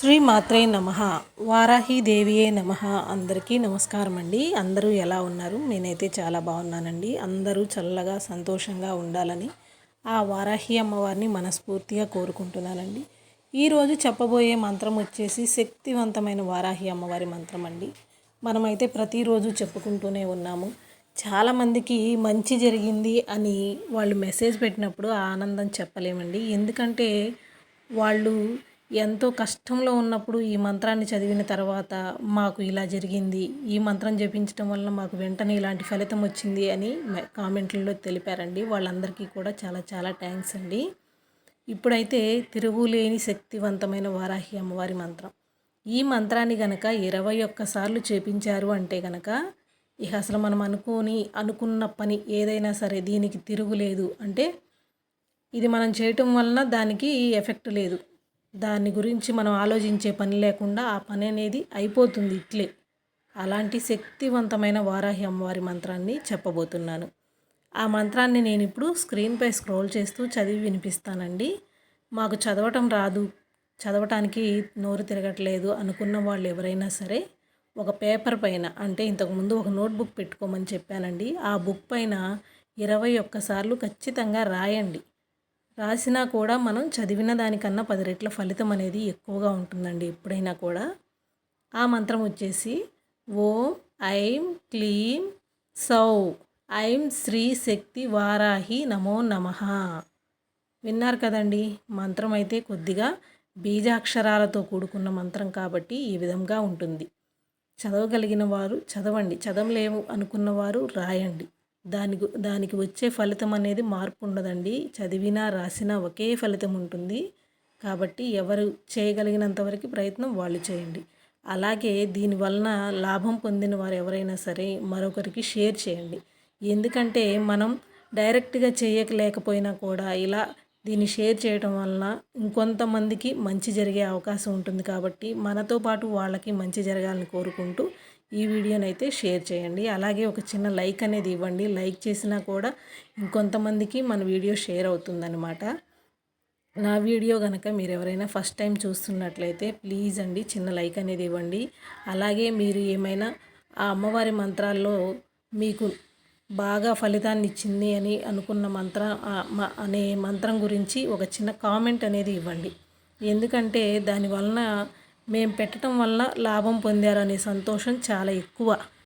శ్రీ మాత్రే నమ. దేవియే నమ. అందరికీ నమస్కారం అండి. అందరూ ఎలా ఉన్నారు? నేనైతే చాలా బాగున్నానండి. అందరూ చల్లగా సంతోషంగా ఉండాలని ఆ వారాహి అమ్మవారిని మనస్ఫూర్తిగా కోరుకుంటున్నానండి. ఈరోజు చెప్పబోయే మంత్రం వచ్చేసి శక్తివంతమైన వారాహి అమ్మవారి మంత్రం అండి. మనమైతే ప్రతిరోజు చెప్పుకుంటూనే ఉన్నాము. చాలామందికి మంచి జరిగింది అని వాళ్ళు మెసేజ్ పెట్టినప్పుడు ఆనందం చెప్పలేమండి. ఎందుకంటే వాళ్ళు ఎంతో కష్టంలో ఉన్నప్పుడు ఈ మంత్రాన్ని చదివిన తర్వాత మాకు ఇలా జరిగింది. ఈ మంత్రం జపించడం వల్ల మాకు వెంటనే ఇలాంటి ఫలితం వచ్చింది అని కామెంట్లలో తెలిపారండి. వాళ్ళందరికీ కూడా చాలా చాలా థ్యాంక్స్ అండి. ఇప్పుడైతే తిరుగులేని శక్తివంతమైన వారాహి అమ్మవారి మంత్రం. ఈ మంత్రాన్ని గనక ఇరవై ఒక్కసార్లు చేపించారు అంటే గనక ఇక అసలు మనం అనుకోని అనుకున్న పని ఏదైనా సరే దీనికి తిరుగులేదు అంటే ఇది మనం చేయటం వలన దానికి ఎఫెక్ట్ లేదు. దాని గురించి మనం ఆలోచించే పని లేకుండా ఆ పని అనేది అయిపోతుంది ఇట్లే. అలాంటి శక్తివంతమైన వారాహి అమ్మవారి మంత్రాన్ని చెప్పబోతున్నాను. ఆ మంత్రాన్ని నేను ఇప్పుడు స్క్రీన్పై స్క్రోల్ చేస్తూ చదివి వినిపిస్తానండి. మాకు చదవటం రాదు. చదవటానికి నోరు తిరగట్లేదు అనుకున్న వాళ్ళు ఎవరైనా సరే ఒక పేపర్ పైన అంటే ఇంతకుముందు ఒక నోట్బుక్ పెట్టుకోమని చెప్పానండి. ఆ బుక్ పైన ఇరవై ఒక్కసార్లు ఖచ్చితంగా రాయండి. రాసినా కూడా మనం చదివిన దానికన్నా పది రెట్ల ఫలితం అనేది ఎక్కువగా ఉంటుందండి ఎప్పుడైనా కూడా. ఆ మంత్రం వచ్చేసి ఓం ఐం క్లీం సౌ ఐం శ్రీ శక్తి వారాహి నమో నమ. విన్నారు కదండి? మంత్రం అయితే కొద్దిగా బీజాక్షరాలతో కూడుకున్న మంత్రం కాబట్టి ఈ విధంగా ఉంటుంది. చదవగలిగిన వారు చదవండి. చదవలేము అనుకున్నవారు రాయండి. దానికి దానికి వచ్చే ఫలితం అనేది మార్పు ఉండదండి. చదివినా రాసినా ఒకే ఫలితం ఉంటుంది. కాబట్టి ఎవరు చేయగలిగినంత వరకు ప్రయత్నం వాళ్ళు చేయండి. అలాగే దీనివలన లాభం పొందిన వారు ఎవరైనా సరే మరొకరికి షేర్ చేయండి. ఎందుకంటే మనం డైరెక్ట్గా చేయకలేకపోయినా కూడా ఇలా దీన్ని షేర్ చేయటం వలన ఇంకొంతమందికి మంచి జరిగే అవకాశం ఉంటుంది కాబట్టి మనతో పాటు వాళ్ళకి మంచి జరగాలని కోరుకుంటూ ఈ వీడియోని అయితే షేర్ చేయండి. అలాగే ఒక చిన్న లైక్ అనేది ఇవ్వండి. లైక్ చేసినా కూడా ఇంకొంతమందికి మన వీడియో షేర్ అవుతుందన్నమాట. నా వీడియో కనుక మీరు ఎవరైనా ఫస్ట్ టైం చూస్తున్నట్లయితే ప్లీజ్ అండి చిన్న లైక్ అనేది ఇవ్వండి. అలాగే మీరు ఏమైనా ఆ అమ్మవారి మంత్రాల్లో మీకు బాగా ఫలితాన్ని ఇచ్చింది అని అనుకున్న మంత్రం అనే మంత్రం గురించి ఒక చిన్న కామెంట్ అనేది ఇవ్వండి. ఎందుకంటే దాని వలన మేము పెట్టడం వల్ల లాభం పొందారనే సంతోషం చాలా ఎక్కువ.